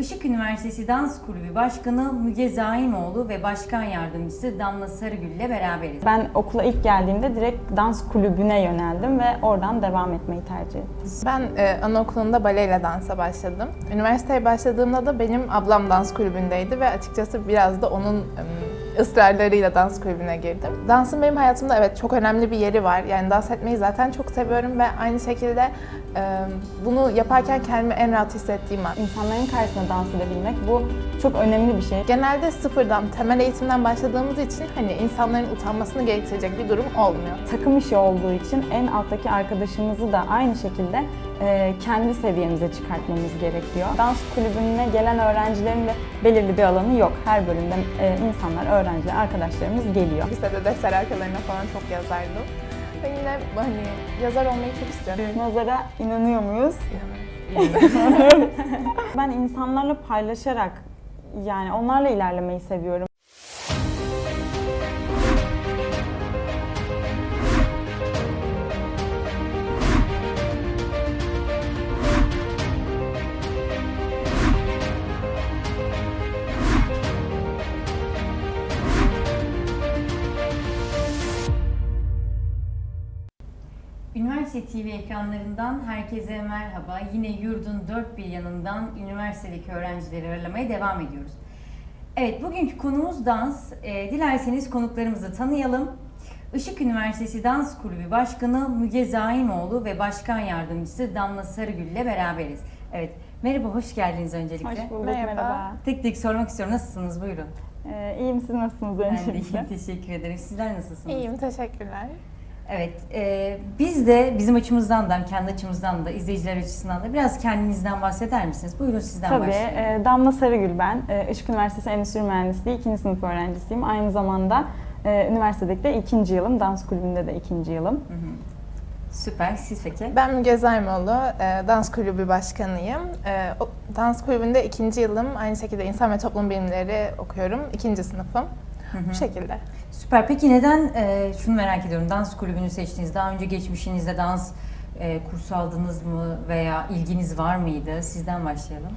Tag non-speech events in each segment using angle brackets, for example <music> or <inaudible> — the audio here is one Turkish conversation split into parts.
Işık Üniversitesi Dans Kulübü Başkanı Müge Zaimoğlu ve Başkan Yardımcısı Damla Sarıgül ile beraberiz. Ben okula ilk geldiğimde direkt dans kulübüne yöneldim ve oradan devam etmeyi tercih ettim. Ben e, anaokulunda baleyle dansa başladım. Üniversiteye başladığımda da benim ablam dans kulübündeydi ve açıkçası biraz da onun e, ısrarlarıyla dans kulübüne girdim. Dansın benim hayatımda evet çok önemli bir yeri var. Yani dans etmeyi zaten çok seviyorum ve aynı şekilde bunu yaparken kendimi en rahat hissettiğim an. İnsanların karşısında dans edebilmek bu çok önemli bir şey. Genelde sıfırdan, temel eğitimden başladığımız için hani insanların utanmasını gerektirecek bir durum olmuyor. Takım işi olduğu için en alttaki arkadaşımızı da aynı şekilde e, kendi seviyemize çıkartmamız gerekiyor. Dans kulübüne gelen öğrencilerin de belirli bir alanı yok. Her bölümde e, insanlar, öğrenciler, arkadaşlarımız geliyor. Lisede defter arkalarına falan çok yazardım. Ve yine hani yazar olmayı çok istiyorum. Nazara inanıyor muyuz? <laughs> Ben insanlarla paylaşarak yani onlarla ilerlemeyi seviyorum. TV ekranlarından herkese merhaba. Yine yurdun dört bir yanından üniversitedeki öğrencileri ağırlamaya devam ediyoruz. Evet, bugünkü konumuz dans. Ee, dilerseniz konuklarımızı tanıyalım. Işık Üniversitesi Dans Kulübü Başkanı Müge Zaimoğlu ve Başkan Yardımcısı Damla Sarıgül ile beraberiz. Evet, merhaba, hoş geldiniz öncelikle. Hoş bulduk, Merhaba. merhaba. Tek tek sormak istiyorum, nasılsınız? Buyurun. Ee, iyiyim, siz nasılsınız Ben de öncelikle? iyiyim, teşekkür ederim. Sizler nasılsınız? İyiyim, teşekkürler. Evet, e, biz de bizim açımızdan da, kendi açımızdan da, izleyiciler açısından da biraz kendinizden bahseder misiniz? Buyurun sizden Tabii. başlayalım. e, Damla Sarıgül ben. E, Işık Üniversitesi Endüstri Mühendisliği 2. sınıf öğrencisiyim. Aynı zamanda e, üniversitedeki de ikinci yılım. Dans kulübünde de ikinci yılım. Hı hı. Süper, siz peki? Ben Müge Zaymoğlu, e, dans kulübü başkanıyım. E, o- dans kulübünde ikinci yılım, aynı şekilde insan ve toplum bilimleri okuyorum. ikinci sınıfım. Hı hı. Bu şekilde. Süper. Peki neden, e, şunu merak ediyorum, dans kulübünü seçtiniz? Daha önce geçmişinizde dans e, kursu aldınız mı veya ilginiz var mıydı? Sizden başlayalım.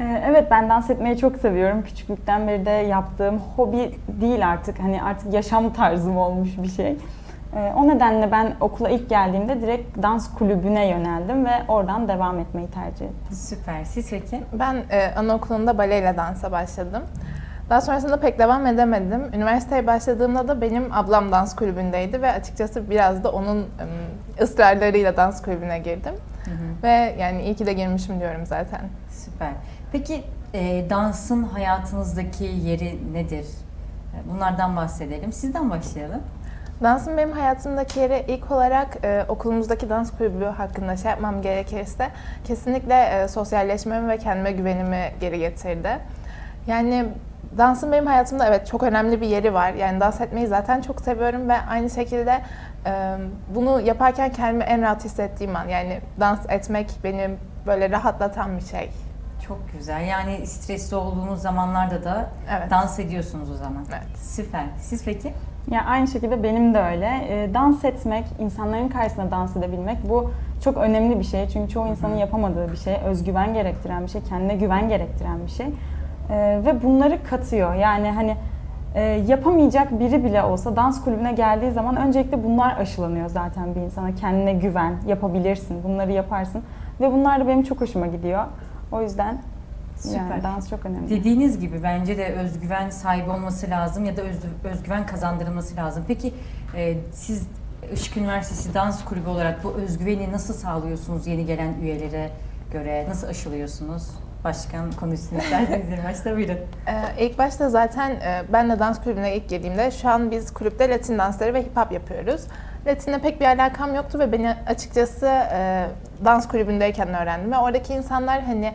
E, Evet ben dans etmeyi çok seviyorum. Küçüklükten beri de yaptığım hobi değil artık. Hani artık yaşam tarzım olmuş bir şey. E, O nedenle ben okula ilk geldiğimde direkt dans kulübüne yöneldim ve oradan devam etmeyi tercih ettim. Süper. Siz peki? Ben e, anaokulunda baleyle dansa başladım. Daha sonrasında pek devam edemedim. Üniversiteye başladığımda da benim ablam dans kulübündeydi ve açıkçası biraz da onun ısrarlarıyla dans kulübüne girdim. Hı hı. Ve yani iyi ki de girmişim diyorum zaten. Süper. Peki e, dansın hayatınızdaki yeri nedir? E, Bunlardan bahsedelim. Sizden başlayalım. Dansın benim hayatımdaki yeri ilk olarak e, okulumuzdaki dans kulübü hakkında şey yapmam gerekirse kesinlikle e, sosyalleşmemi ve kendime güvenimi geri getirdi. Yani dansın benim hayatımda evet çok önemli bir yeri var. Yani dans etmeyi zaten çok seviyorum ve aynı şekilde e, bunu yaparken kendimi en rahat hissettiğim an. Yani dans etmek beni böyle rahatlatan bir şey. Çok güzel. Yani stresli olduğunuz zamanlarda da Evet. dans ediyorsunuz o zaman. Evet. Süper. Siz peki? Ya aynı şekilde benim de öyle. E, dans etmek, insanların karşısında dans edebilmek bu çok önemli bir şey. Çünkü çoğu insanın yapamadığı bir şey. Özgüven gerektiren bir şey, kendine güven gerektiren bir şey. E, ve bunları katıyor. Yani hani e, yapamayacak biri bile olsa dans kulübüne geldiği zaman öncelikle bunlar aşılanıyor zaten bir insana. Kendine güven, yapabilirsin, bunları yaparsın. Ve bunlar da benim çok hoşuma gidiyor. O yüzden Süper. yani dans çok önemli. Dediğiniz gibi bence de özgüven sahibi olması lazım ya da öz- özgüven kazandırılması lazım. Peki e, siz Işık Üniversitesi Dans Kulübü olarak bu özgüveni nasıl sağlıyorsunuz yeni gelen üyelere göre? Nasıl aşılıyorsunuz? Başkan konuşsun isterseniz en başta buyurun. <laughs> Ee, ilk başta zaten e, ben de dans kulübüne ilk girdiğimde şu an biz kulüpte Latin dansları ve hip hop yapıyoruz. Latin'le pek bir alakam yoktu ve beni açıkçası e, dans kulübündeyken öğrendim ve oradaki insanlar hani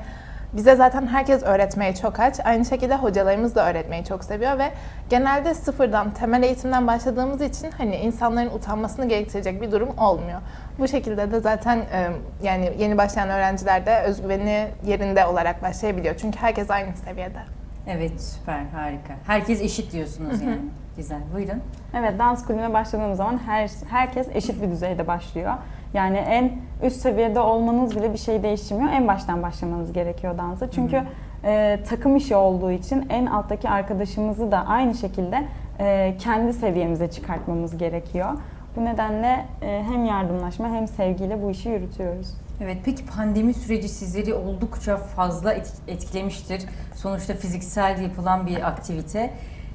bize zaten herkes öğretmeye çok aç. Aynı şekilde hocalarımız da öğretmeyi çok seviyor ve genelde sıfırdan, temel eğitimden başladığımız için hani insanların utanmasını gerektirecek bir durum olmuyor. Bu şekilde de zaten e, yani yeni başlayan öğrenciler de özgüveni yerinde olarak başlayabiliyor. Çünkü herkes aynı seviyede. Evet süper harika. Herkes eşit diyorsunuz yani. Güzel. Buyurun. Evet dans kulübüne başladığımız zaman her herkes eşit bir düzeyde başlıyor. Yani en üst seviyede olmanız bile bir şey değiştirmiyor. En baştan başlamanız gerekiyor dansa. Çünkü e, takım işi olduğu için en alttaki arkadaşımızı da aynı şekilde e, kendi seviyemize çıkartmamız gerekiyor. Bu nedenle e, hem yardımlaşma hem sevgiyle bu işi yürütüyoruz. Evet, peki pandemi süreci sizleri oldukça fazla et- etkilemiştir. Sonuçta fiziksel yapılan bir aktivite.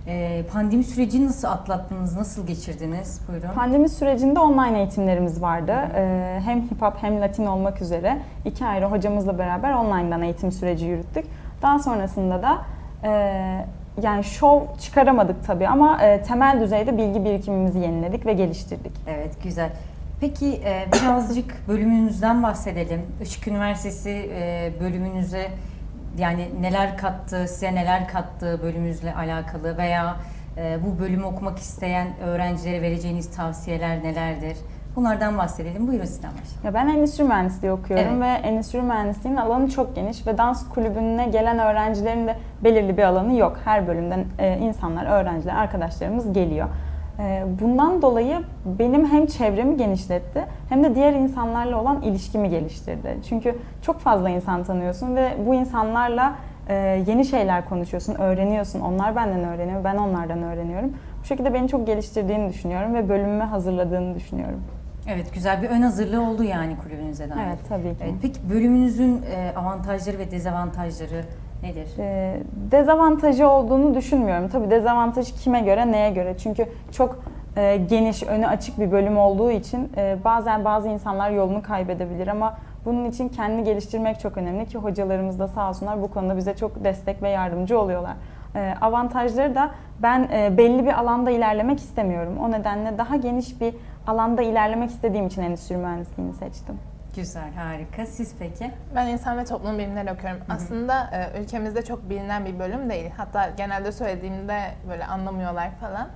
Ee, pandemi sürecini nasıl atlattınız, nasıl geçirdiniz? Buyurun. Pandemi sürecinde online eğitimlerimiz vardı. Ee, hem hip hop hem latin olmak üzere iki ayrı hocamızla beraber online'dan eğitim süreci yürüttük. Daha sonrasında da e, yani şov çıkaramadık tabii ama e, temel düzeyde bilgi birikimimizi yeniledik ve geliştirdik. Evet, güzel. Peki e, birazcık <clears throat> bölümünüzden bahsedelim. Işık Üniversitesi e, bölümünüze yani neler kattı, size neler kattı bölümünüzle alakalı veya e, bu bölümü okumak isteyen öğrencilere vereceğiniz tavsiyeler nelerdir? Bunlardan bahsedelim. Buyurun sizden başlayalım. Ya ben endüstri mühendisliği okuyorum Evet. ve endüstri mühendisliğinin alanı çok geniş ve dans kulübüne gelen öğrencilerin de belirli bir alanı yok. Her bölümden e, insanlar, öğrenciler, arkadaşlarımız geliyor. E, bundan dolayı benim hem çevremi genişletti hem de diğer insanlarla olan ilişkimi geliştirdi. Çünkü çok fazla insan tanıyorsun ve bu insanlarla e, yeni şeyler konuşuyorsun, öğreniyorsun. Onlar benden öğreniyor, ben onlardan öğreniyorum. Bu şekilde beni çok geliştirdiğini düşünüyorum ve bölümüme hazırladığını düşünüyorum. Evet, güzel bir ön hazırlığı oldu yani kulübünüze dair. Evet, tabii ki. Evet, peki bölümünüzün e, avantajları ve dezavantajları nedir? Ee, dezavantajı olduğunu düşünmüyorum. Tabii dezavantaj kime göre, neye göre? Çünkü çok e, geniş, önü açık bir bölüm olduğu için e, bazen bazı insanlar yolunu kaybedebilir ama bunun için kendini geliştirmek çok önemli ki hocalarımız da sağ olsunlar bu konuda bize çok destek ve yardımcı oluyorlar. E, avantajları da ben e, belli bir alanda ilerlemek istemiyorum. O nedenle daha geniş bir alanda ilerlemek istediğim için endüstri mühendisliğini seçtim. Güzel, harika. Siz peki? Ben insan ve toplum bilimleri okuyorum. hı. Aslında e, ülkemizde çok bilinen bir bölüm değil. Hatta genelde söylediğimde böyle anlamıyorlar falan.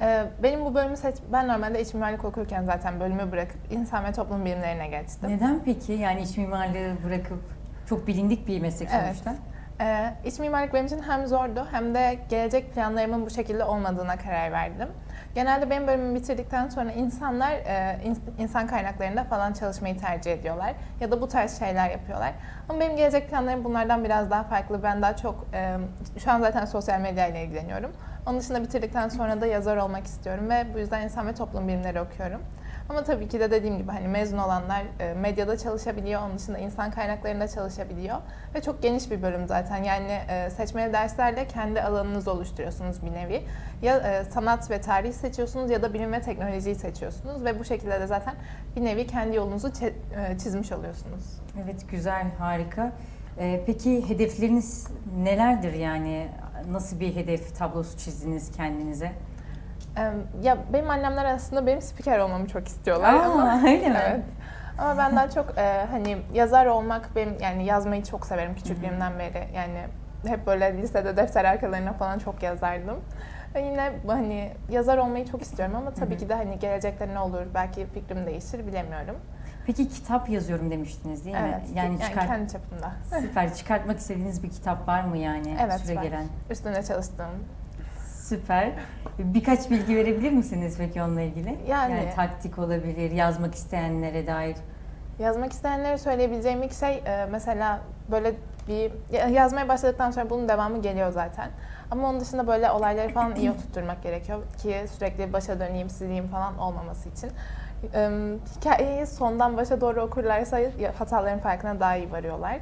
E, benim bu bölümü seç... Ben normalde iç mimarlık okurken zaten bölümü bırakıp insan ve toplum bilimlerine geçtim. Neden peki? Yani iç mimarlığı bırakıp çok bilindik bir meslek Evet. sonuçta. Ee, iç mimarlık benim için hem zordu hem de gelecek planlarımın bu şekilde olmadığına karar verdim. Genelde benim bölümümü bitirdikten sonra insanlar e, ins- insan kaynaklarında falan çalışmayı tercih ediyorlar ya da bu tarz şeyler yapıyorlar. Ama benim gelecek planlarım bunlardan biraz daha farklı. Ben daha çok e, şu an zaten sosyal medya ile ilgileniyorum. Onun dışında bitirdikten sonra da yazar olmak istiyorum ve bu yüzden insan ve toplum bilimleri okuyorum. Ama tabii ki de dediğim gibi hani mezun olanlar e, medyada çalışabiliyor, onun dışında insan kaynaklarında çalışabiliyor ve çok geniş bir bölüm zaten. Yani e, seçmeli derslerle kendi alanınızı oluşturuyorsunuz bir nevi. Ya e, sanat ve tarih seçiyorsunuz ya da bilim ve teknolojiyi seçiyorsunuz ve bu şekilde de zaten bir nevi kendi yolunuzu çizmiş oluyorsunuz. Evet, güzel, harika. Peki hedefleriniz nelerdir yani? Nasıl bir hedef tablosu çizdiniz kendinize? Ya benim annemler aslında benim spiker olmamı çok istiyorlar ama Aa, <laughs> öyle mi? Evet. Ama ben daha çok e, hani yazar olmak benim yani yazmayı çok severim küçüklüğümden beri. Yani hep böyle lisede defter arkalarına falan çok yazardım. Ve yine hani yazar olmayı çok istiyorum ama tabii ki de hani gelecekte ne olur belki fikrim değişir bilemiyorum. Peki kitap yazıyorum demiştiniz değil mi? Evet. Yani, Yani, çıkart... kendi çapımda. Süper. Çıkartmak istediğiniz bir kitap var mı yani? Evet, Süre var. gelen. Üstüne çalıştığım. Süper. Birkaç bilgi verebilir misiniz peki onunla ilgili? Yani- taktik olabilir, yazmak isteyenlere dair. Yazmak isteyenlere söyleyebileceğim ilk şey e, mesela böyle bir ya- yazmaya başladıktan sonra bunun devamı geliyor zaten. Ama onun dışında böyle olayları falan iyi oturtturmak gerekiyor ki sürekli başa döneyim, sileyim falan olmaması için. Hikayeyi sondan başa doğru okurlarsa hataların farkına daha iyi varıyorlar.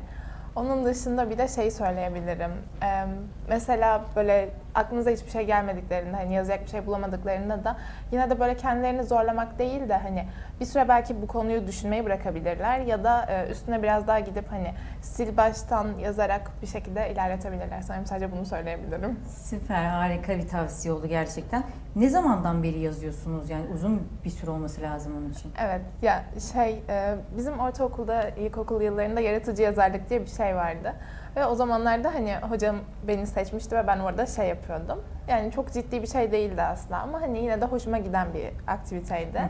Onun dışında bir de şey söyleyebilirim. Mesela böyle aklınıza hiçbir şey gelmediklerinde, hani yazacak bir şey bulamadıklarında da yine de böyle kendilerini zorlamak değil de hani bir süre belki bu konuyu düşünmeyi bırakabilirler ya da e, üstüne biraz daha gidip hani sil baştan yazarak bir şekilde ilerletebilirler. Sanırım sadece bunu söyleyebilirim. Süper, harika bir tavsiye oldu gerçekten. Ne zamandan beri yazıyorsunuz? Yani uzun bir süre olması lazım onun için. Evet ya şey e, bizim ortaokulda ilkokul yıllarında yaratıcı yazarlık diye bir şey vardı. Ve o zamanlarda hani hocam beni seçmişti ve ben orada şey yapıyordum. Yani çok ciddi bir şey değildi aslında ama hani yine de hoşuma giden bir aktiviteydi. Hı hı.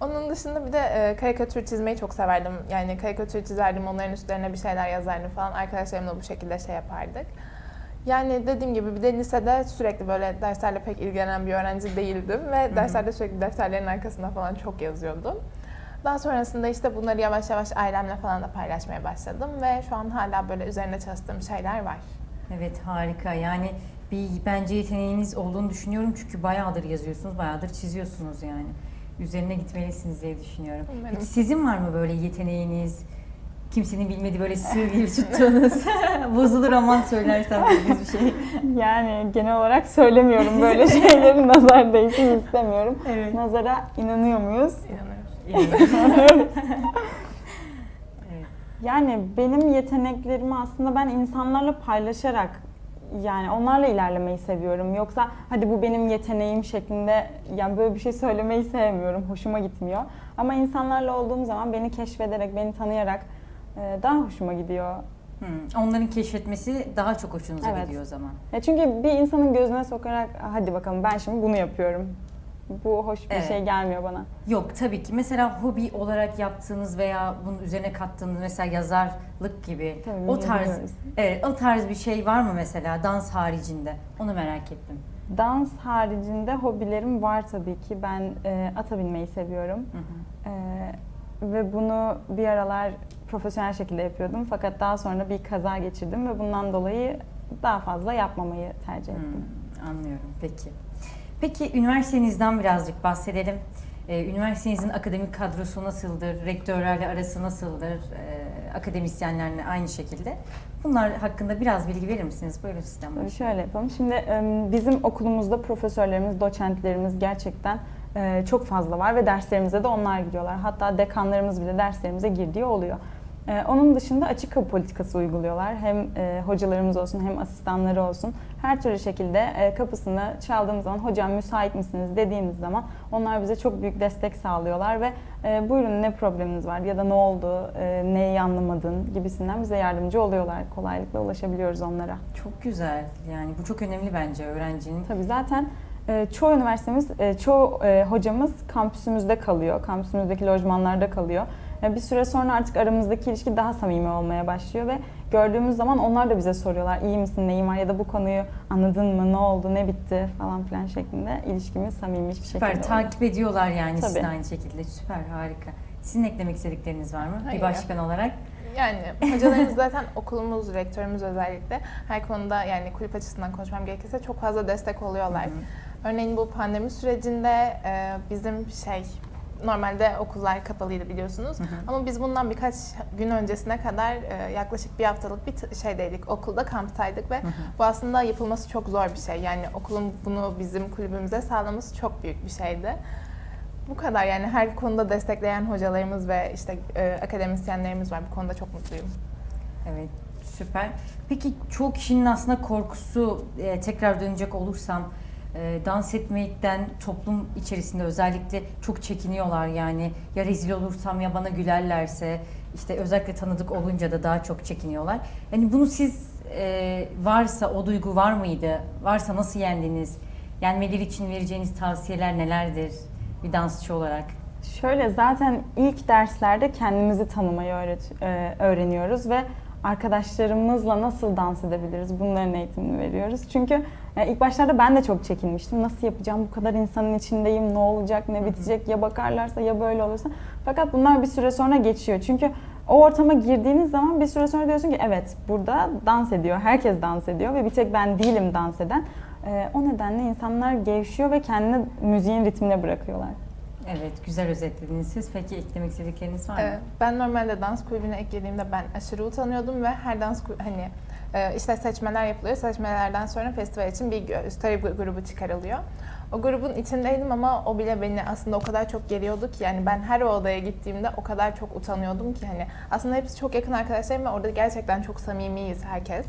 Onun dışında bir de e, karikatür çizmeyi çok severdim. Yani karikatür çizerdim, onların üstlerine bir şeyler yazardım falan. Arkadaşlarımla bu şekilde şey yapardık. Yani dediğim gibi bir de lisede sürekli böyle derslerle pek ilgilenen bir öğrenci değildim ve derslerde sürekli defterlerin arkasında falan çok yazıyordum. Daha sonrasında işte bunları yavaş yavaş ailemle falan da paylaşmaya başladım ve şu an hala böyle üzerine çalıştığım şeyler var. Evet harika yani bir bence yeteneğiniz olduğunu düşünüyorum çünkü bayağıdır yazıyorsunuz, bayağıdır çiziyorsunuz yani. Üzerine gitmelisiniz diye düşünüyorum. Umarım. Peki sizin var mı böyle yeteneğiniz? Kimsenin bilmediği böyle sır gibi tuttuğunuz, <laughs> bozulur aman söylersem dediğiniz bir şey. <laughs> Yani genel olarak söylemiyorum böyle şeyleri <laughs> nazar değsin istemiyorum. Evet. Nazara inanıyor muyuz? İnanıyorum. <laughs> Yani benim yeteneklerimi aslında ben insanlarla paylaşarak yani onlarla ilerlemeyi seviyorum. Yoksa hadi bu benim yeteneğim şeklinde yani böyle bir şey söylemeyi sevmiyorum. Hoşuma gitmiyor. Ama insanlarla olduğum zaman beni keşfederek, beni tanıyarak e, daha hoşuma gidiyor. Hmm, Onların keşfetmesi daha çok hoşunuza Evet. gidiyor o zaman. Ya çünkü bir insanın gözüne sokarak hadi bakalım ben şimdi bunu yapıyorum. Bu hoş bir Evet. şey gelmiyor bana. Yok tabii ki. Mesela hobi olarak yaptığınız veya bunun üzerine kattığınız mesela yazarlık gibi Tabii, o tarz evet o tarz bir şey var mı mesela dans haricinde? Onu merak ettim. Dans haricinde hobilerim var tabii ki. Ben e, ata binmeyi seviyorum. Hı hı. Ee, ve bunu bir aralar profesyonel şekilde yapıyordum. Fakat daha sonra bir kaza geçirdim ve bundan dolayı daha fazla yapmamayı tercih ettim. Hmm, anlıyorum. Peki. Peki üniversitenizden birazcık bahsedelim. Ee, üniversitenizin akademik kadrosu nasıldır? Rektörlerle arası nasıldır? Ee, akademisyenlerle aynı şekilde. Bunlar hakkında biraz bilgi verir misiniz? Buyurun sizden başlayalım. şöyle yapalım. Şimdi bizim okulumuzda profesörlerimiz, doçentlerimiz gerçekten e, çok fazla var ve derslerimize de onlar giriyorlar. Hatta dekanlarımız bile derslerimize girdiği oluyor. E, Onun dışında açık kapı politikası uyguluyorlar. Hem e, hocalarımız olsun hem asistanları olsun. Her türlü şekilde e, kapısını çaldığımız zaman hocam müsait misiniz dediğimiz zaman onlar bize çok büyük destek sağlıyorlar ve e, buyurun ne probleminiz var ya da ne oldu, e, neyi anlamadın gibisinden bize yardımcı oluyorlar. Kolaylıkla ulaşabiliyoruz onlara. Çok güzel. Yani bu çok önemli bence öğrencinin. Tabii zaten e, çoğu üniversitemiz, e, çoğu e, hocamız kampüsümüzde kalıyor. Kampüsümüzdeki lojmanlarda kalıyor. Bir süre sonra artık aramızdaki ilişki daha samimi olmaya başlıyor ve gördüğümüz zaman onlar da bize soruyorlar. iyi misin, neyin var ya da bu konuyu anladın mı, ne oldu, ne bitti falan filan şeklinde ilişkimiz samimi bir şekilde Süper. oluyor. Takip ediyorlar yani sizin Tabii. aynı şekilde. Süper. Harika. Sizin eklemek istedikleriniz var mı? Hayır. Bir başkan olarak. Yani hocalarımız zaten <laughs> okulumuz, rektörümüz özellikle her konuda yani kulüp açısından konuşmam gerekirse çok fazla destek oluyorlar. Hı hı. Örneğin bu pandemi sürecinde e, bizim şey normalde okullar kapalıydı biliyorsunuz. Hı hı. Ama biz bundan birkaç gün öncesine kadar e, yaklaşık bir haftalık bir şeydeydik. Okulda kamptaydık ve Hı hı. bu aslında yapılması çok zor bir şey. Yani okulun bunu bizim kulübümüze sağlaması çok büyük bir şeydi. Bu kadar yani her konuda destekleyen hocalarımız ve işte e, akademisyenlerimiz var. Bu konuda çok mutluyum. Evet, süper. Peki çoğu kişinin aslında korkusu, e, tekrar dönecek olursam, e, dans etmekten toplum içerisinde özellikle çok çekiniyorlar yani. Ya rezil olursam ya bana gülerlerse, işte özellikle tanıdık olunca da daha çok çekiniyorlar. Yani bunu siz e, varsa, o duygu var mıydı? Varsa nasıl yendiniz? Yenmeleri için vereceğiniz tavsiyeler nelerdir bir dansçı olarak? Şöyle zaten ilk derslerde kendimizi tanımayı öğret- e, öğreniyoruz ve arkadaşlarımızla nasıl dans edebiliriz bunların eğitimini veriyoruz. Çünkü e, ilk başlarda ben de çok çekinmiştim. Nasıl yapacağım bu kadar insanın içindeyim ne olacak ne bitecek ya bakarlarsa ya böyle olursa. Fakat bunlar bir süre sonra geçiyor. Çünkü o ortama girdiğiniz zaman bir süre sonra diyorsun ki evet burada dans ediyor. Herkes dans ediyor ve bir tek ben değilim dans eden. E, o nedenle insanlar gevşiyor ve kendini müziğin ritmine bırakıyorlar. Evet, güzel özetlediniz siz. Peki eklemek istedikleriniz var mı? Evet, ben normalde dans kulübüne eklediğimde ben aşırı utanıyordum ve her dans kulübü, hani işte seçmeler yapılıyor. Seçmelerden sonra festival için bir story gru- grubu çıkarılıyor. O grubun içindeydim ama o bile beni aslında o kadar çok geriyordu ki yani ben her odaya gittiğimde o kadar çok utanıyordum ki hani aslında hepsi çok yakın arkadaşlarım ve orada gerçekten çok samimiyiz herkes.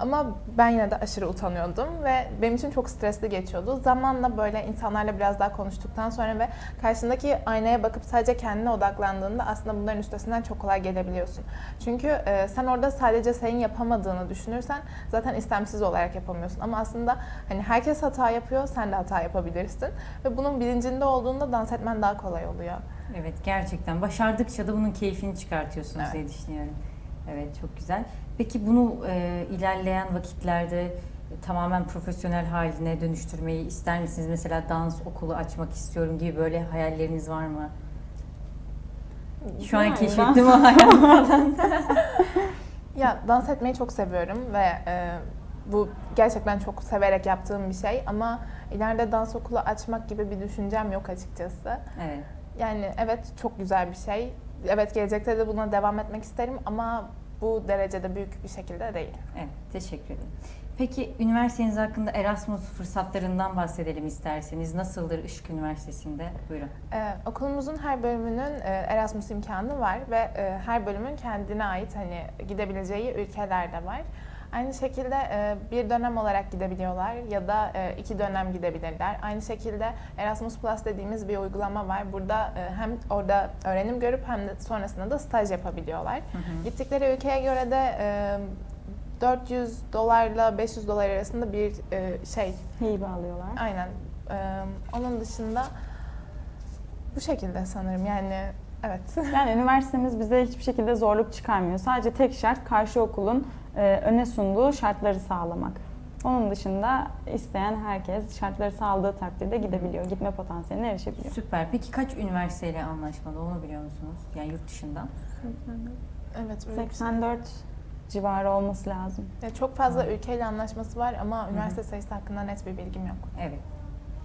Ama ben yine de aşırı utanıyordum ve benim için çok stresli geçiyordu. Zamanla böyle insanlarla biraz daha konuştuktan sonra ve karşındaki aynaya bakıp sadece kendine odaklandığında aslında bunların üstesinden çok kolay gelebiliyorsun. Çünkü e, sen orada sadece senin yapamadığını düşünürsen zaten istemsiz olarak yapamıyorsun. Ama aslında hani herkes hata yapıyor, sen de hata yapabilirsin. Ve bunun bilincinde olduğunda dans etmen daha kolay oluyor. Evet gerçekten başardıkça da bunun keyfini çıkartıyorsunuz Evet. diye düşünüyorum. Evet çok güzel. Peki bunu e, ilerleyen vakitlerde e, tamamen profesyonel haline dönüştürmeyi ister misiniz? Mesela dans okulu açmak istiyorum gibi böyle hayalleriniz var mı? Şu an Yani keşfettim o hayal falan. <laughs> Ya dans etmeyi çok seviyorum ve e, bu gerçekten çok severek yaptığım bir şey ama ileride dans okulu açmak gibi bir düşüncem yok açıkçası. Evet. Yani evet çok güzel bir şey. Evet gelecekte de buna devam etmek isterim ama bu derecede büyük bir şekilde değil. Evet, teşekkür ederim. Peki üniversiteniz hakkında Erasmus fırsatlarından bahsedelim isterseniz. Nasıldır Işık Üniversitesi'nde? Buyurun. Ee, okulumuzun her bölümünün e, Erasmus imkanı var ve e, her bölümün kendine ait hani gidebileceği ülkeler de var. Aynı şekilde e, bir dönem olarak gidebiliyorlar ya da e, iki dönem gidebilirler. Aynı şekilde Erasmus Plus dediğimiz bir uygulama var. Burada e, hem orada öğrenim görüp hem de sonrasında da staj yapabiliyorlar. Hı hı. Gittikleri ülkeye göre de e, 400 dolarla 500 dolar arasında bir şey Hibe alıyorlar. Aynen. Onun dışında bu şekilde sanırım yani evet. Yani üniversitemiz bize hiçbir şekilde zorluk çıkarmıyor. Sadece tek şart karşı okulun öne sunduğu şartları sağlamak. Onun dışında isteyen herkes şartları sağladığı takdirde gidebiliyor. Gitme potansiyeline erişebiliyor. Süper. Peki kaç üniversiteyle anlaşmalı onu biliyor musunuz? Yani yurt dışından. evet öyle bir şey. 84 civarı olması lazım. Ya çok fazla ülkeyle anlaşması var ama üniversite sayısı hakkında net bir bilgim yok. Evet.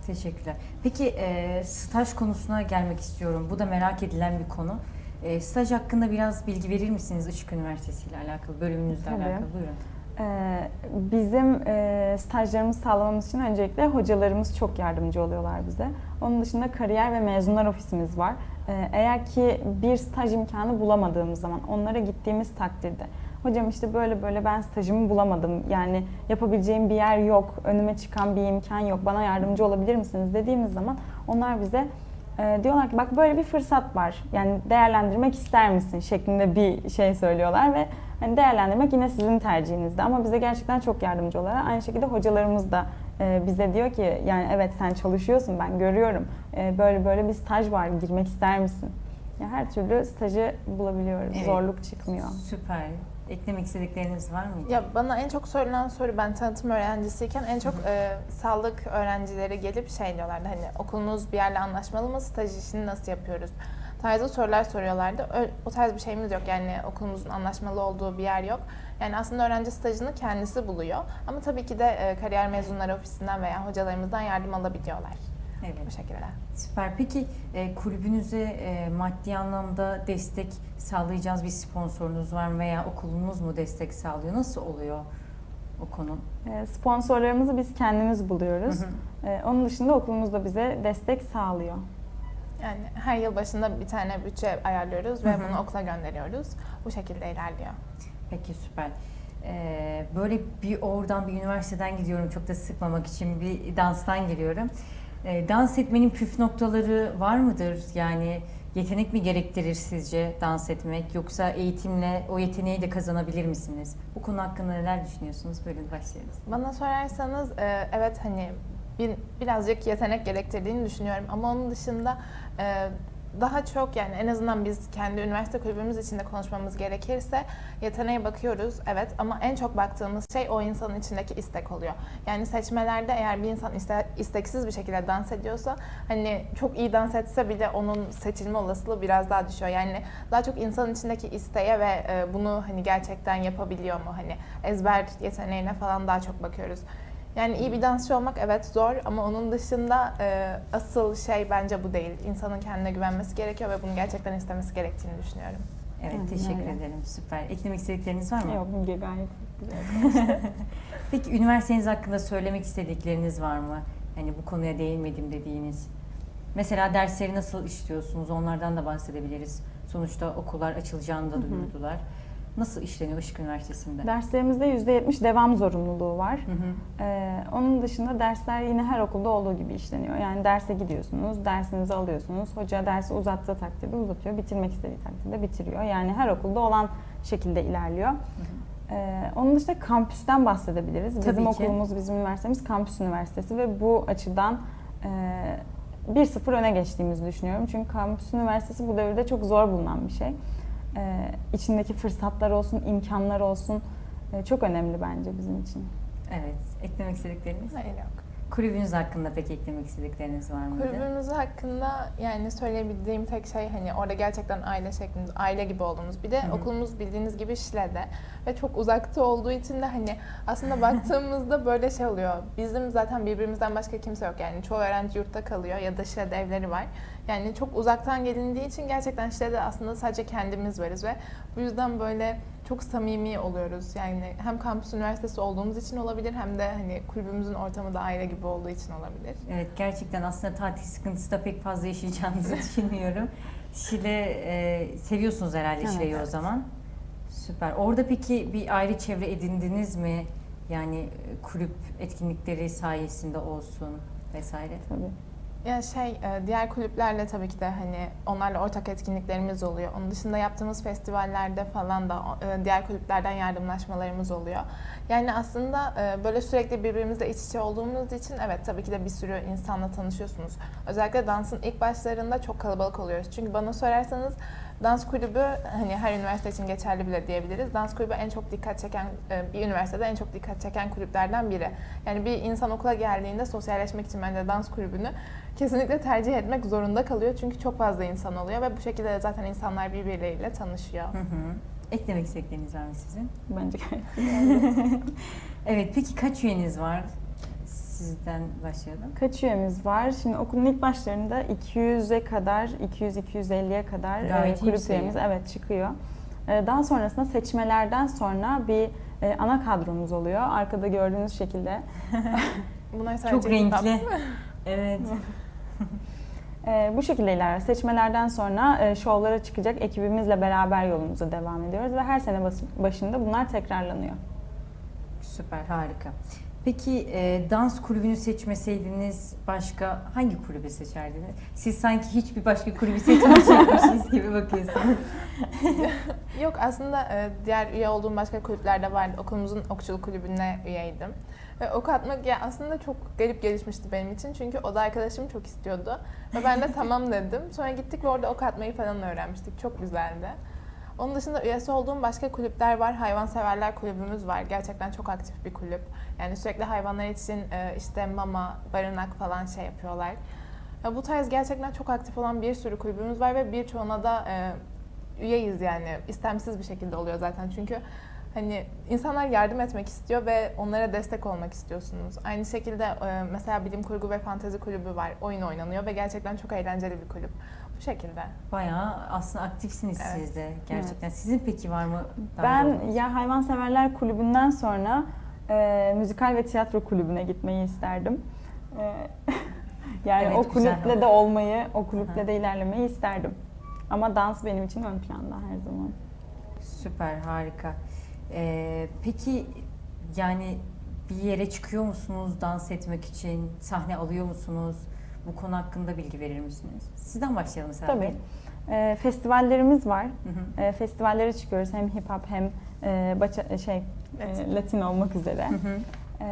Teşekkürler. Peki e, staj konusuna gelmek istiyorum. Bu da merak edilen bir konu. E, staj hakkında biraz bilgi verir misiniz Işık Üniversitesi ile alakalı, bölümünüzle Tabii. alakalı? Buyurun. Ee, Bizim e, stajlarımızı sağlamamız için öncelikle hocalarımız çok yardımcı oluyorlar bize. Onun dışında kariyer ve mezunlar ofisimiz var. Ee, Eğer ki bir staj imkanı bulamadığımız zaman onlara gittiğimiz takdirde hocam işte böyle böyle ben stajımı bulamadım yani yapabileceğim bir yer yok, önüme çıkan bir imkan yok, bana yardımcı olabilir misiniz dediğimiz zaman onlar bize e, diyorlar ki bak böyle bir fırsat var yani değerlendirmek ister misin şeklinde bir şey söylüyorlar ve hani değerlendirmek yine sizin tercihinizde ama bize gerçekten çok yardımcı oluyorlar. Aynı şekilde hocalarımız da e, bize diyor ki yani evet sen çalışıyorsun ben görüyorum E, böyle böyle bir staj var girmek ister misin? Ya her türlü stajı bulabiliyoruz. Evet. Zorluk çıkmıyor. Süper. Eklemek istedikleriniz var mıydı? Ya bana en çok sorulan soru ben tanıtım öğrencisiyken en çok e, sağlık öğrencileri gelip şey diyorlardı hani okulunuz bir yerle anlaşmalı mı staj işini nasıl yapıyoruz tarzı sorular soruyorlardı. Ö- o tarz bir şeyimiz yok yani okulumuzun anlaşmalı olduğu bir yer yok. Yani aslında öğrenci stajını kendisi buluyor ama tabii ki de e, kariyer mezunları ofisinden veya hocalarımızdan yardım alabiliyorlar bu Evet. şekilde. Süper. Peki e, kulübünüze e, maddi anlamda destek sağlayacağınız bir sponsorunuz var mı veya okulunuz mu destek sağlıyor? Nasıl oluyor o konu? E, Sponsorlarımızı biz kendimiz buluyoruz. Hı hı. E, Onun dışında okulumuz da bize destek sağlıyor. Yani her yıl başında bir tane bütçe ayarlıyoruz ve Hı hı. bunu okula gönderiyoruz. Bu şekilde ilerliyor. Peki süper. Ee, böyle bir oradan bir üniversiteden gidiyorum çok da sıkmamak için bir danstan geliyorum. Ee, dans etmenin püf noktaları var mıdır? Yani yetenek mi gerektirir sizce dans etmek yoksa eğitimle o yeteneği de kazanabilir misiniz? Bu konu hakkında neler düşünüyorsunuz? Buyurun başlayalım. Bana sorarsanız e, evet hani bir, birazcık yetenek gerektirdiğini düşünüyorum ama onun dışında e, daha çok yani en azından biz kendi üniversite kulübümüz içinde konuşmamız gerekirse yeteneğe bakıyoruz evet ama en çok baktığımız şey o insanın içindeki istek oluyor. Yani seçmelerde eğer bir insan iste, isteksiz bir şekilde dans ediyorsa hani çok iyi dans etse bile onun seçilme olasılığı biraz daha düşüyor. Yani daha çok insanın içindeki isteğe ve e, bunu hani gerçekten yapabiliyor mu hani ezber yeteneğine falan daha çok bakıyoruz. Yani iyi bir dansçı olmak evet zor ama onun dışında e, asıl şey bence bu değil. İnsanın kendine güvenmesi gerekiyor ve bunu gerçekten istemesi gerektiğini düşünüyorum. Evet Aynen teşekkür öyle. ederim. Süper. Eklemek istedikleriniz var mı? Yok Müge gayet güzel. <laughs> Peki üniversiteniz hakkında söylemek istedikleriniz var mı? Hani bu konuya değinmedim dediğiniz. Mesela dersleri nasıl işliyorsunuz? Onlardan da bahsedebiliriz. Sonuçta okullar açılacağını da Hı hı. Nasıl işleniyor Işık Üniversitesi'nde? Derslerimizde %70 devam zorunluluğu var. Hı hı. Ee, onun dışında dersler yine her okulda olduğu gibi işleniyor. Yani derse gidiyorsunuz, dersinizi alıyorsunuz. Hoca dersi uzattığı takdirde uzatıyor, bitirmek istediği takdirde bitiriyor. Yani her okulda olan şekilde ilerliyor. Ee, onun dışında kampüsten bahsedebiliriz. Bizim Tabii ki. okulumuz, bizim üniversitemiz kampüs üniversitesi ve bu açıdan e, 1-0 öne geçtiğimizi düşünüyorum. Çünkü kampüs üniversitesi bu devirde çok zor bulunan bir şey. Ee, içindeki fırsatlar olsun, imkanlar olsun e, çok önemli bence bizim için. Evet. Eklemek istedikleriniz? Hayır yok. Kulübünüz hakkında pek eklemek istedikleriniz var mıydı? Kulübümüz hakkında yani söyleyebildiğim tek şey hani orada gerçekten aile şeklinde, aile gibi olduğumuz. Bir de Hı hı. okulumuz bildiğiniz gibi Şile'de ve çok uzakta olduğu için de hani aslında baktığımızda <laughs> böyle şey oluyor. Bizim zaten birbirimizden başka kimse yok yani çoğu öğrenci yurtta kalıyor ya da Şile'de evleri var. Yani çok uzaktan gelindiği için gerçekten Şile'de aslında sadece kendimiz varız ve bu yüzden böyle çok samimi oluyoruz. Yani hem kampüs üniversitesi olduğumuz için olabilir hem de hani kulübümüzün ortamı da aile gibi olduğu için olabilir. Evet gerçekten aslında tatil sıkıntısı da pek fazla yaşayacağınızı <laughs> düşünüyorum. Şile e, seviyorsunuz herhalde Evet, Şile'yi o evet. zaman. Süper. Orada peki bir ayrı çevre edindiniz mi? Yani e, kulüp etkinlikleri sayesinde olsun vesaire. Tabii. Ya şey, e, diğer kulüplerle tabii ki de hani onlarla ortak etkinliklerimiz oluyor. Onun dışında yaptığımız festivallerde falan da e, diğer kulüplerden yardımlaşmalarımız oluyor. Yani aslında e, böyle sürekli birbirimizle iç içe olduğumuz için evet tabii ki de bir sürü insanla tanışıyorsunuz. Özellikle dansın ilk başlarında çok kalabalık oluyoruz. Çünkü bana sorarsanız dans kulübü hani her üniversite için geçerli bile diyebiliriz. Dans kulübü en çok dikkat çeken e, bir üniversitede en çok dikkat çeken kulüplerden biri. Yani bir insan okula geldiğinde sosyalleşmek için bence dans kulübünü kesinlikle tercih etmek zorunda kalıyor. Çünkü çok fazla insan oluyor ve bu şekilde de zaten insanlar birbirleriyle tanışıyor. Hı hı. Eklemek istedikleriniz var mı sizin? Bence gayet. <laughs> Evet peki kaç üyeniz var? Sizden başlayalım. Kaç üyemiz var? Şimdi okulun ilk başlarında 200'e kadar, 200-250'ye kadar Gayet e, kulüp üyemiz evet çıkıyor. E, Daha sonrasında seçmelerden sonra bir e, ana kadromuz oluyor. Arkada gördüğünüz şekilde. <laughs> Sadece Çok renkli. <laughs> Evet. E, bu şekilde ilerliyor. Seçmelerden sonra e, şovlara çıkacak ekibimizle beraber yolumuza devam ediyoruz ve her sene başında bunlar tekrarlanıyor. Süper harika. Peki e, dans kulübünü seçmeseydiniz başka hangi kulübü seçerdiniz? Siz sanki hiçbir başka kulübü seçmeyecekmişsiniz <laughs> gibi bakıyorsunuz. <laughs> Yok aslında e, diğer üye olduğum başka kulüplerde vardı. Okulumuzun okçuluk kulübüne üyeydim. Ve ok atmak ya aslında çok garip gelişmişti benim için. Çünkü o da arkadaşım çok istiyordu. Ve ben de <laughs> tamam dedim. Sonra gittik ve orada ok atmayı falan öğrenmiştik. Çok güzeldi. Onun dışında üyesi olduğum başka kulüpler var. Hayvanseverler kulübümüz var. Gerçekten çok aktif bir kulüp. Yani sürekli hayvanlar için e, işte mama, barınak falan şey yapıyorlar. Ya bu tarz gerçekten çok aktif olan bir sürü kulübümüz var ve birçoğuna da e, üyeyiz yani. istemsiz bir şekilde oluyor zaten. Çünkü hani insanlar yardım etmek istiyor ve onlara destek olmak istiyorsunuz. Aynı şekilde e, mesela bilim kurgu ve fantezi kulübü var. Oyun oynanıyor ve gerçekten çok eğlenceli bir kulüp. Bu şekilde. Bayağı aslında aktifsiniz Evet. siz de gerçekten. Sizin peki var mı? Ben ya Hayvanseverler Kulübü'nden sonra e, müzikal ve tiyatro kulübüne gitmeyi isterdim. E, <laughs> yani Evet, o kulüple de olmayı, o kulüple Aha. de ilerlemeyi isterdim. Ama dans benim için ön planda her zaman. Süper harika. Ee, peki yani bir yere çıkıyor musunuz dans etmek için? Sahne alıyor musunuz? Bu konu hakkında bilgi verir misiniz? Sizden başlayalım Serap Tabii. Bey. E, festivallerimiz var. Hı hı. E, festivallere çıkıyoruz hem hip hop hem e, baça, şey e, Latin. Latin olmak üzere. Hı hı. E,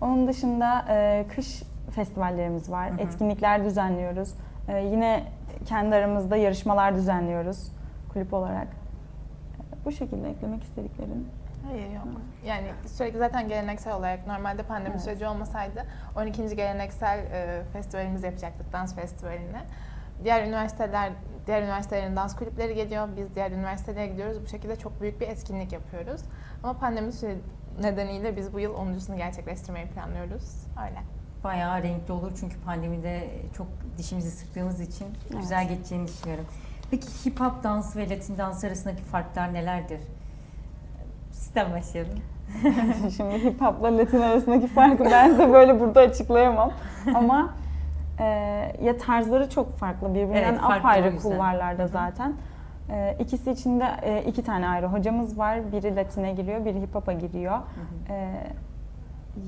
onun dışında e, kış festivallerimiz var. Hı hı. Etkinlikler düzenliyoruz. E, yine kendi aramızda yarışmalar düzenliyoruz kulüp olarak. E, bu şekilde eklemek istediklerim. Hayır yok. Yani sürekli zaten geleneksel olarak normalde pandemi Evet. süreci olmasaydı 12. geleneksel e, festivalimizi yapacaktık dans festivalini. Diğer üniversiteler, diğer üniversitelerin dans kulüpleri geliyor. Biz diğer üniversitelere gidiyoruz. Bu şekilde çok büyük bir etkinlik yapıyoruz. Ama pandemi süreci nedeniyle biz bu yıl 10.sunu gerçekleştirmeyi planlıyoruz. Öyle. Bayağı renkli olur çünkü pandemide çok dişimizi sıktığımız için Evet. güzel geçeceğini düşünüyorum. Peki hip hop dans ve latin dans arasındaki farklar nelerdir? Sizden başlayalım. <laughs> Şimdi hip hopla Latin arasındaki farkı ben size böyle burada açıklayamam. Ama e, ya tarzları çok farklı. Birbirinden Evet, farklı apayrı kulvarlarda zaten. E, ikisi için de e, iki tane ayrı hocamız var. Biri Latin'e giriyor, biri hip hop'a giriyor. E,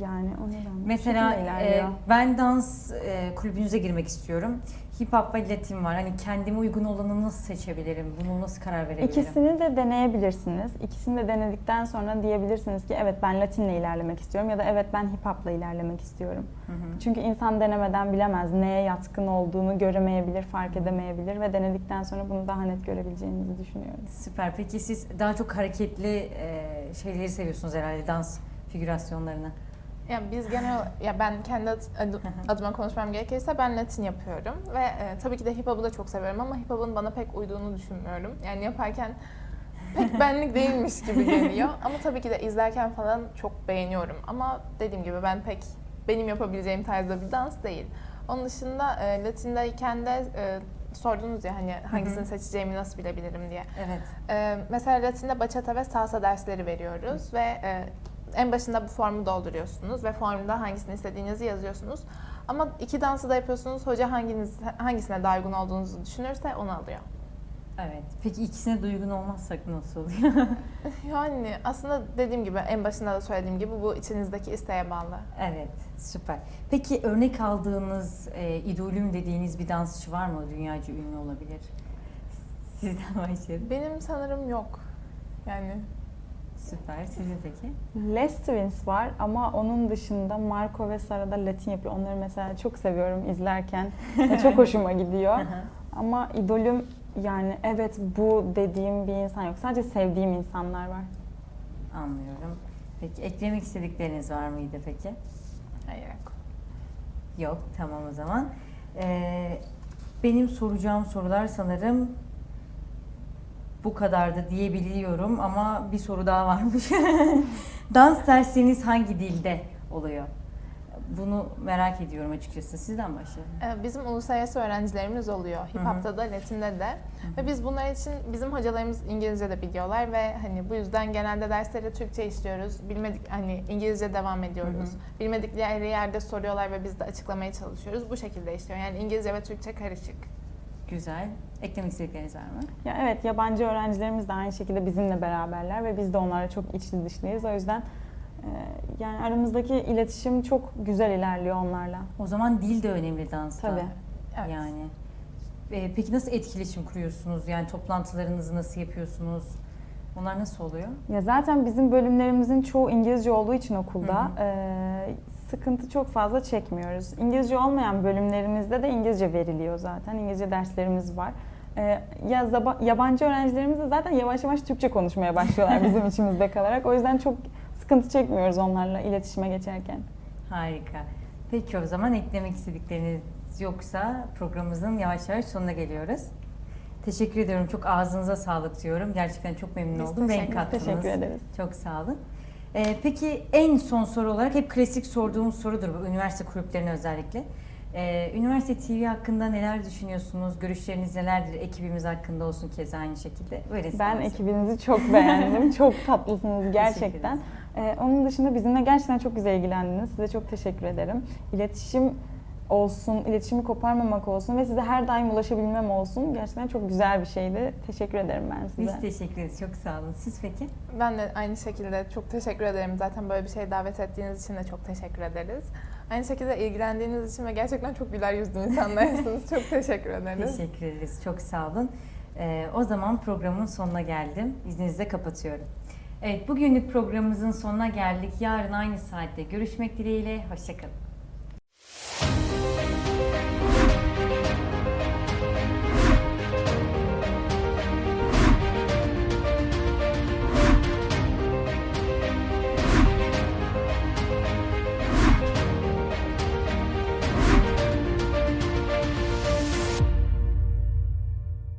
yani o neden? Mesela e, ben dans e, kulübünüze girmek istiyorum. Hip hop ve latin var. Hani kendime uygun olanı nasıl seçebilirim? Bunu nasıl karar verebilirim? İkisini de deneyebilirsiniz. İkisini de denedikten sonra diyebilirsiniz ki evet ben Latin'le ilerlemek istiyorum ya da evet ben hip hop'la ilerlemek istiyorum. Hı hı. Çünkü insan denemeden bilemez. Neye yatkın olduğunu göremeyebilir, fark edemeyebilir ve denedikten sonra bunu daha net görebileceğinizi düşünüyorum. Süper. Peki siz daha çok hareketli e, şeyleri seviyorsunuz herhalde dans figürasyonlarını. Ya biz genel ya ben kendi ad- adı- adıma konuşmam gerekirse ben Latin yapıyorum ve e, tabii ki de hip hop'u da çok seviyorum ama hip hop'un bana pek uyduğunu düşünmüyorum. Yani yaparken pek <laughs> benlik değilmiş gibi geliyor ama tabii ki de izlerken falan çok beğeniyorum ama dediğim gibi ben pek benim yapabileceğim tarzda bir dans değil. Onun dışında e, Latin'deyken de e, sordunuz ya hani hangisini seçeceğimi nasıl bilebilirim diye. Evet. Ee, mesela Latin'de bachata ve salsa dersleri veriyoruz ve e, en başında bu formu dolduruyorsunuz ve formda hangisini istediğinizi yazıyorsunuz. Ama iki dansı da yapıyorsunuz. Hoca hanginiz hangisine daha uygun olduğunuzu düşünürse onu alıyor. Evet. Peki ikisine de uygun olmazsak nasıl oluyor? <laughs> Yani aslında dediğim gibi en başında da söylediğim gibi bu içinizdeki isteğe bağlı. evet, süper. Peki örnek aldığınız, e, idolüm dediğiniz bir dansçı var mı? Dünyaca ünlü olabilir. Sizden başlayalım. Benim sanırım yok. Yani Süper. Sizin peki? Les Twins var ama onun dışında Marco ve Sara da Latin yapıyor. Onları mesela çok seviyorum izlerken. <laughs> Çok hoşuma gidiyor. Ama idolüm yani evet bu dediğim bir insan yok. Sadece sevdiğim insanlar var. Anlıyorum. Peki eklemek istedikleriniz var mıydı peki? hayır yok. Yok, tamam o zaman. Ee, benim soracağım sorular sanırım bu kadardı diyebiliyorum ama bir soru daha varmış. <laughs> Dans dersleriniz hangi dilde oluyor? Bunu merak ediyorum açıkçası. Sizden başlayalım. Ee, Bizim uluslararası öğrencilerimiz oluyor. Hip hop'ta da, Latin'de de. Ve biz bunlar için bizim hocalarımız İngilizce de biliyorlar ve hani bu yüzden genelde dersleri Türkçe işliyoruz. Bilmedik hani İngilizce devam ediyoruz. Hı Bilmedikleri yerde soruyorlar ve biz de açıklamaya çalışıyoruz. Bu şekilde işliyor. Yani İngilizce ve Türkçe karışık. Güzel. Eklemek istedikleriniz var mı? Ya evet yabancı öğrencilerimiz de aynı şekilde bizimle beraberler ve biz de onlarla çok içli dışlıyız. O yüzden e, yani aramızdaki iletişim çok güzel ilerliyor onlarla. O zaman dil de önemli dansta. Tabii. Evet. Yani. Ee, peki nasıl etkileşim kuruyorsunuz? Yani toplantılarınızı nasıl yapıyorsunuz? Onlar nasıl oluyor? Ya zaten bizim bölümlerimizin çoğu İngilizce olduğu için okulda Hı e, sıkıntı çok fazla çekmiyoruz. İngilizce olmayan bölümlerimizde de İngilizce veriliyor zaten. İngilizce derslerimiz var. E, ya zaba- yabancı öğrencilerimiz de zaten yavaş yavaş Türkçe konuşmaya başlıyorlar <laughs> bizim içimizde kalarak. O yüzden çok sıkıntı çekmiyoruz onlarla iletişime geçerken. Harika. Peki o zaman eklemek istedikleriniz yoksa programımızın yavaş yavaş sonuna geliyoruz. Teşekkür ediyorum. Çok ağzınıza sağlık diyorum. Gerçekten çok memnun Biz oldum. Renk kattınız. Teşekkür ederiz. Çok sağ olun. Ee, peki en son soru olarak hep klasik sorduğumuz sorudur bu üniversite kulüplerine özellikle. Ee, üniversite TV hakkında neler düşünüyorsunuz? Görüşleriniz nelerdir? Ekibimiz hakkında olsun keza aynı şekilde. Buyurun Ben ekibinizi çok beğendim. <laughs> çok tatlısınız gerçekten. Ee, onun dışında bizimle gerçekten çok güzel ilgilendiniz. Size çok teşekkür ederim. İletişim olsun, iletişimi koparmamak olsun ve size her daim ulaşabilmem olsun. Gerçekten çok güzel bir şeydi. Teşekkür ederim ben size. Biz teşekkür ederiz. Çok sağ olun. Siz peki? Ben de aynı şekilde çok teşekkür ederim. Zaten böyle bir şey davet ettiğiniz için de çok teşekkür ederiz. Aynı şekilde ilgilendiğiniz için ve gerçekten çok güler yüzlü insanlarsınız. <laughs> çok teşekkür ederiz. Teşekkür ederiz. Çok sağ olun. Ee, o zaman programın sonuna geldim. İzninizle kapatıyorum. Evet, bugünlük programımızın sonuna geldik. Yarın aynı saatte görüşmek dileğiyle. Hoşçakalın.